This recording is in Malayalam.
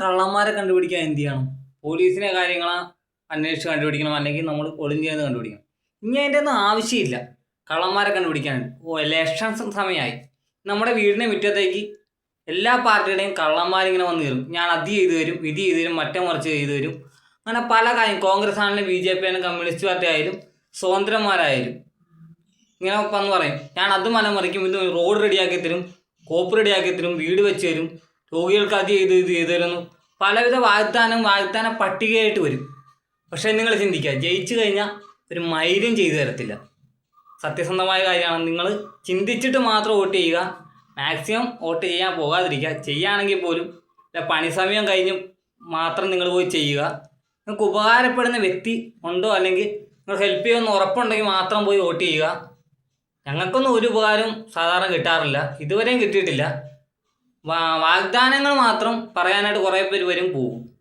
കള്ളന്മാരെ കണ്ടുപിടിക്കാൻ എന്ത് ചെയ്യണം? പോലീസിനെ കാര്യങ്ങൾ അന്വേഷിച്ച് കണ്ടുപിടിക്കണം അല്ലെങ്കിൽ നമ്മൾ ഒളിഞ്ഞു ചെയ്യുന്നത് കണ്ടുപിടിക്കണം. ഇനി അതിന്റെ ഒന്നും ആവശ്യമില്ല. കള്ളന്മാരെ കണ്ടുപിടിക്കാൻ. ഓ ഇലക്ഷൻ സമയമായി. നമ്മുടെ വീടിന്റെ മുറ്റത്തേക്ക് എല്ലാ പാർട്ടിയുടെയും കള്ളന്മാരിങ്ങനെ വന്നു കയറും. ഞാൻ അത് ചെയ്തു തരും ഇത് ചെയ്തു തരും മറ്റേ മറിച്ച് ചെയ്തു തരും. അങ്ങനെ പല കാര്യം. കോൺഗ്രസ് ആണെങ്കിലും ബി ജെ പി ആണെങ്കിലും കമ്മ്യൂണിസ്റ്റ് പാർട്ടി ആയാലും സ്വതന്ത്രന്മാരായാലും ഇങ്ങനെ വന്ന് പറയും. ഞാൻ അത് മലമറിക്കും ഇത് റോഡ് റെഡിയാക്കി തരും കോപ്പ് റെഡിയാക്കി തരും വീട് വെച്ച് തരും. രോഗികൾക്ക് അത് ചെയ്ത് ഇത് ചെയ്തു തരുന്നു. പലവിധ വാഗ്ദാനം വാഗ്ദാന പട്ടികയായിട്ട് വരും. പക്ഷേ നിങ്ങൾ ചിന്തിക്കുക ജയിച്ചു കഴിഞ്ഞാൽ ഒരു മൈര്യം ചെയ്തു തരത്തില്ല. സത്യസന്ധമായ കാര്യമാണ്. നിങ്ങൾ ചിന്തിച്ചിട്ട് മാത്രം വോട്ട് ചെയ്യുക. മാക്സിമം വോട്ട് ചെയ്യാൻ പോകാതിരിക്കുക. ചെയ്യുകയാണെങ്കിൽ പോലും അല്ല പണി സമയം കഴിഞ്ഞ് മാത്രം നിങ്ങൾ പോയി ചെയ്യുക. നിങ്ങൾക്ക് ഉപകാരപ്പെടുന്ന വ്യക്തി ഉണ്ടോ അല്ലെങ്കിൽ നിങ്ങൾ ഹെൽപ്പ് ചെയ്യുമെന്ന് ഉറപ്പുണ്ടെങ്കിൽ മാത്രം പോയി വോട്ട് ചെയ്യുക. ഞങ്ങൾക്കൊന്നും ഒരു ഉപകാരവും സാധാരണ കിട്ടാറില്ല. ഇതുവരെയും കിട്ടിയിട്ടില്ല. വാഗ്ദാനങ്ങൾ മാത്രം പറയാനായിട്ട് കുറേ പേര് വരും പോവും.